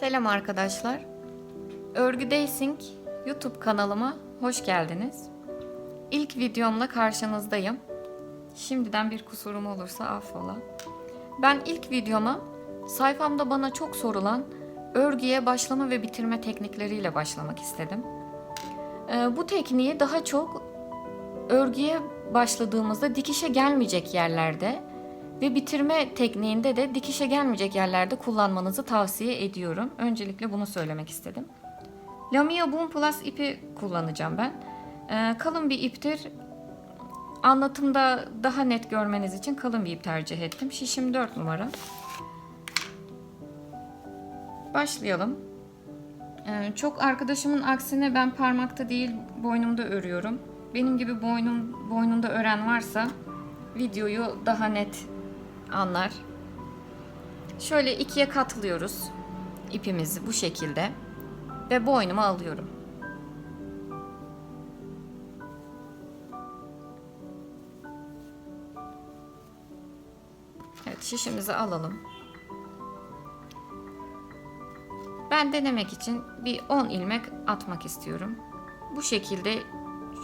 Selam arkadaşlar. Örgü Dancing YouTube kanalıma hoş geldiniz. İlk videomla karşınızdayım. Şimdiden bir kusurum olursa affola. Ben ilk videoma sayfamda bana çok sorulan örgüye başlama ve bitirme teknikleriyle başlamak istedim. Ee, bu tekniği daha çok örgüye başladığımızda dikişe gelmeyecek yerlerde ve bitirme tekniğinde de dikişe gelmeyecek yerlerde kullanmanızı tavsiye ediyorum. Öncelikle bunu söylemek istedim. Lamia Boom Plus ipi kullanacağım ben. Ee, kalın bir iptir. Anlatımda daha net görmeniz için kalın bir ip tercih ettim. Şişim 4 numara. Başlayalım. Ee, çok arkadaşımın aksine ben parmakta değil boynumda örüyorum. Benim gibi boynum boynunda ören varsa videoyu daha net anlar. Şöyle ikiye katlıyoruz ipimizi bu şekilde ve boynuma alıyorum. Evet şişimizi alalım. Ben denemek için bir 10 ilmek atmak istiyorum. Bu şekilde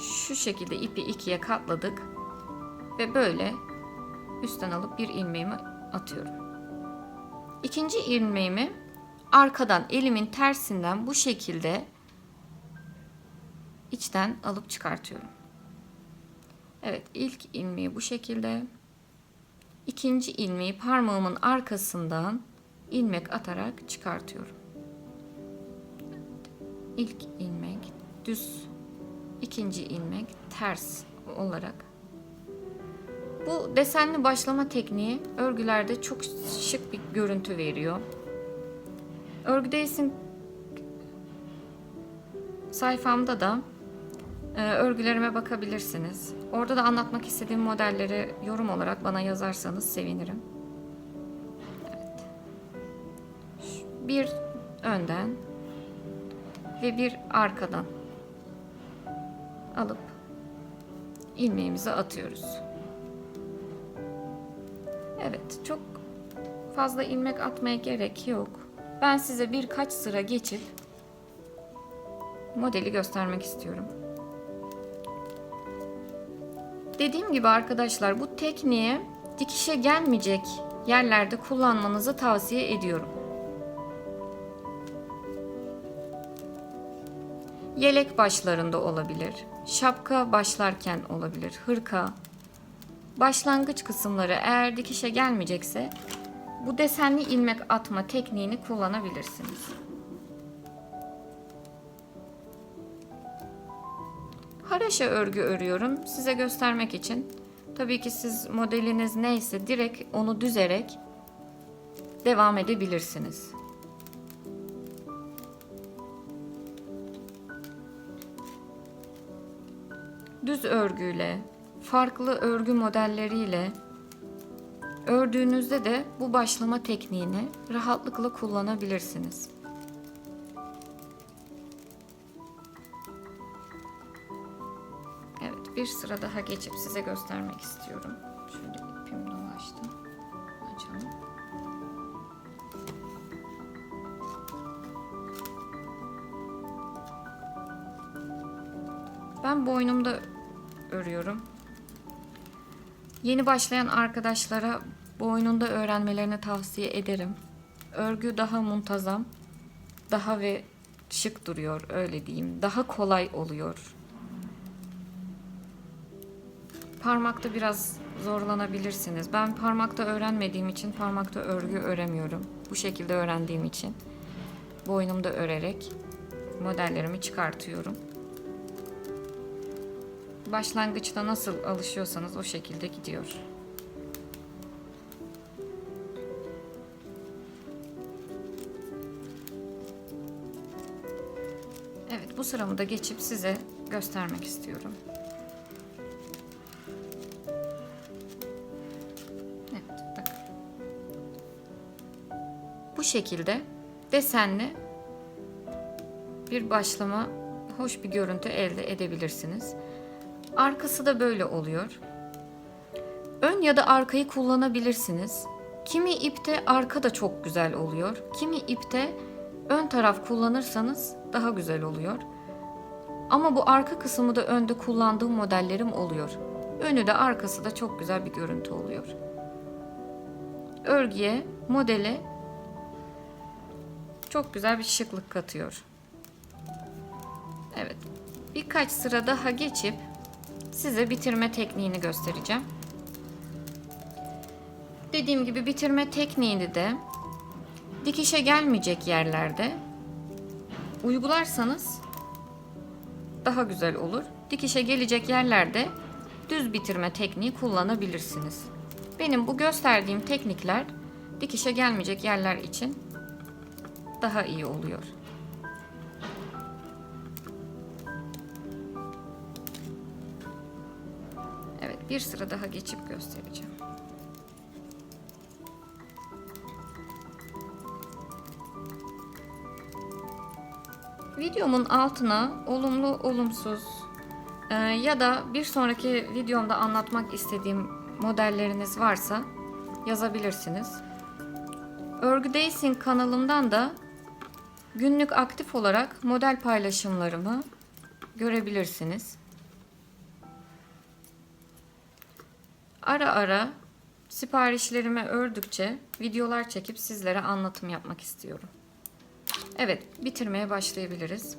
şu şekilde ipi ikiye katladık ve böyle üstten alıp bir ilmeğimi atıyorum. İkinci ilmeğimi arkadan elimin tersinden bu şekilde içten alıp çıkartıyorum. Evet ilk ilmeği bu şekilde. İkinci ilmeği parmağımın arkasından ilmek atarak çıkartıyorum. İlk ilmek düz, ikinci ilmek ters olarak bu desenli başlama tekniği örgülerde çok şık bir görüntü veriyor. Örgü Days'in sayfamda da e, örgülerime bakabilirsiniz. Orada da anlatmak istediğim modelleri yorum olarak bana yazarsanız sevinirim. Evet. Bir önden ve bir arkadan alıp ilmeğimizi atıyoruz. Evet, çok fazla ilmek atmaya gerek yok. Ben size birkaç sıra geçip modeli göstermek istiyorum. Dediğim gibi arkadaşlar bu tekniği dikişe gelmeyecek yerlerde kullanmanızı tavsiye ediyorum. Yelek başlarında olabilir, şapka başlarken olabilir, hırka, başlangıç kısımları eğer dikişe gelmeyecekse bu desenli ilmek atma tekniğini kullanabilirsiniz. Haraşa örgü örüyorum size göstermek için. Tabii ki siz modeliniz neyse direkt onu düzerek devam edebilirsiniz. Düz örgüyle farklı örgü modelleriyle ördüğünüzde de bu başlama tekniğini rahatlıkla kullanabilirsiniz. Evet, bir sıra daha geçip size göstermek istiyorum. Şöyle ipim dolaştı. Açalım. Ben boynumda örüyorum. Yeni başlayan arkadaşlara boynunda öğrenmelerini tavsiye ederim. Örgü daha muntazam, daha ve şık duruyor öyle diyeyim. Daha kolay oluyor. Parmakta biraz zorlanabilirsiniz. Ben parmakta öğrenmediğim için parmakta örgü öremiyorum. Bu şekilde öğrendiğim için boynumda örerek modellerimi çıkartıyorum başlangıçta nasıl alışıyorsanız o şekilde gidiyor. Evet bu sıramı da geçip size göstermek istiyorum. Evet bakın. Bu şekilde desenli bir başlama hoş bir görüntü elde edebilirsiniz. Arkası da böyle oluyor. Ön ya da arkayı kullanabilirsiniz. Kimi ipte arka da çok güzel oluyor. Kimi ipte ön taraf kullanırsanız daha güzel oluyor. Ama bu arka kısmı da önde kullandığım modellerim oluyor. Önü de arkası da çok güzel bir görüntü oluyor. Örgüye, modele çok güzel bir şıklık katıyor. Evet. Birkaç sıra daha geçip size bitirme tekniğini göstereceğim. Dediğim gibi bitirme tekniğini de dikişe gelmeyecek yerlerde uygularsanız daha güzel olur. Dikişe gelecek yerlerde düz bitirme tekniği kullanabilirsiniz. Benim bu gösterdiğim teknikler dikişe gelmeyecek yerler için daha iyi oluyor. Bir sıra daha geçip göstereceğim. Videomun altına olumlu, olumsuz e, ya da bir sonraki videomda anlatmak istediğim modelleriniz varsa yazabilirsiniz. Örgü Dancing kanalımdan da günlük aktif olarak model paylaşımlarımı görebilirsiniz. Ara ara siparişlerimi ördükçe videolar çekip sizlere anlatım yapmak istiyorum. Evet, bitirmeye başlayabiliriz.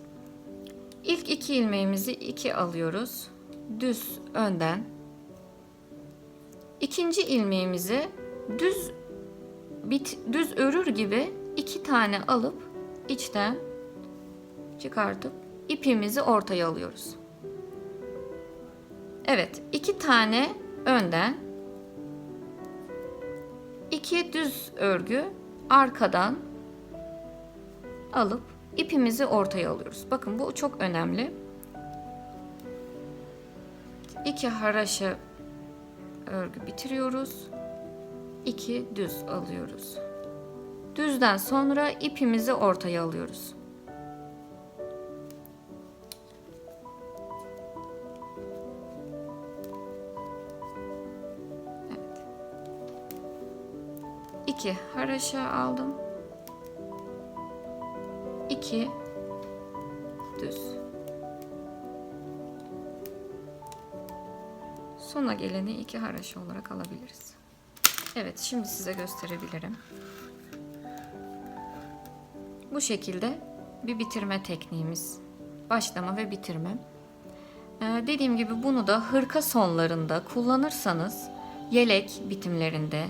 İlk iki ilmeğimizi iki alıyoruz. Düz önden. İkinci ilmeğimizi düz bit düz örür gibi iki tane alıp içten çıkartıp ipimizi ortaya alıyoruz. Evet, iki tane önden iki düz örgü arkadan alıp ipimizi ortaya alıyoruz. Bakın bu çok önemli. İki haraşa örgü bitiriyoruz. İki düz alıyoruz. Düzden sonra ipimizi ortaya alıyoruz. 2 haraşa aldım. 2 düz. Sona geleni 2 haraşa olarak alabiliriz. Evet şimdi size gösterebilirim. Bu şekilde bir bitirme tekniğimiz. Başlama ve bitirme. Ee, dediğim gibi bunu da hırka sonlarında kullanırsanız yelek bitimlerinde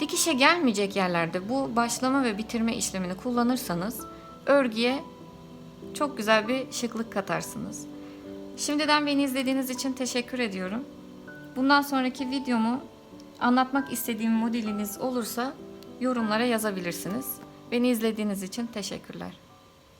dikişe gelmeyecek yerlerde bu başlama ve bitirme işlemini kullanırsanız örgüye çok güzel bir şıklık katarsınız. Şimdiden beni izlediğiniz için teşekkür ediyorum. Bundan sonraki videomu anlatmak istediğim modeliniz olursa yorumlara yazabilirsiniz. Beni izlediğiniz için teşekkürler.